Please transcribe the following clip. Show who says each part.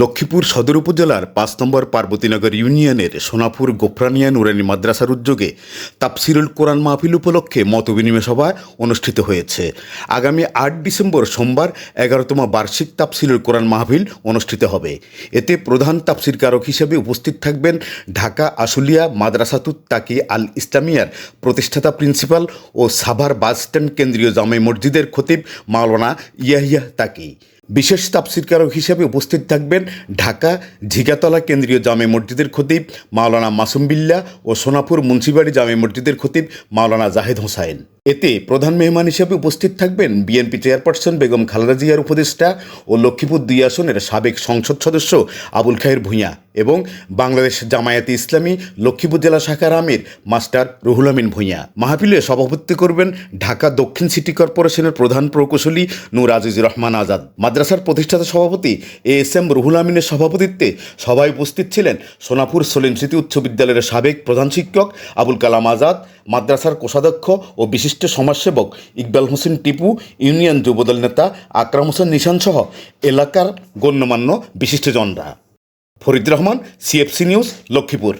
Speaker 1: লক্ষ্মীপুর সদর উপজেলার পাঁচ নম্বর পার্বতীনগর ইউনিয়নের সোনাপুর গোফরানিয়া নুরানি মাদ্রাসার উদ্যোগে তাপসিরুল কোরআন মাহফিল উপলক্ষে মতবিনিময় সভা অনুষ্ঠিত হয়েছে। আগামী আট ডিসেম্বর সোমবার এগারোতম বার্ষিক তাপসিরুল কোরআন মাহফিল অনুষ্ঠিত হবে। এতে প্রধান তাপসির কারক হিসেবে উপস্থিত থাকবেন ঢাকা আশুলিয়া মাদ্রাসাতুত তাকি আল ইসলামিয়ার প্রতিষ্ঠাতা প্রিন্সিপাল ও সাভার বাস স্ট্যান্ড কেন্দ্রীয় জামে মসজিদের খতিব মাওলানা ইয়াহিয়া তাকি। বিশেষ তাফসিরকারক হিসেবে উপস্থিত থাকবেন ঢাকা ঝিকাতলা কেন্দ্রীয় জামে মসজিদের খতিব মাওলানা মাসুম বিল্লা ও সোনাপুর মুন্সিবাড়ি জামে মসজিদের খতিব মাওলানা জাহেদ হোসাইন। এতে প্রধান মেহমান হিসেবে উপস্থিত থাকবেন বিএনপি চেয়ারপারসন বেগম খালেদা জিয়ার উপদেষ্টা ও লক্ষ্মীপুর দুই আসনের সাবেক সংসদ সদস্য আবুল খায়ের ভূঁইয়া এবং বাংলাদেশ জামায়াতে ইসলামী লক্ষ্মীপুর জেলা শাখার আমির মাস্টার রুহুল আমিন ভূঁইয়া। মাহফিলে সভাপতিত্ব করবেন ঢাকা দক্ষিণ সিটি কর্পোরেশনের প্রধান প্রকৌশলী নূর আজিজুর রহমান আজাদ। মাদ্রাসার প্রতিষ্ঠাতা সভাপতি এ এস এম রুহুল আমিনের সভাপতিত্বে সভায় উপস্থিত ছিলেন সোনাপুর সলিম স্মৃতি উচ্চ বিদ্যালয়ের সাবেক প্রধান শিক্ষক আবুল কালাম আজাদ, মাদ্রাসার কোষাধ্যক্ষ ও বিশিষ্ট সমাজসেবক ইকবাল হোসেন টিপু, ইউনিয়ন যুবদল নেতা আকরাম হোসেন নিশান সহ এলাকার গণ্যমান্য বিশিষ্টজনরা ফরিদ রহমান সিএফসি নিউজ লক্ষ্মীপুর।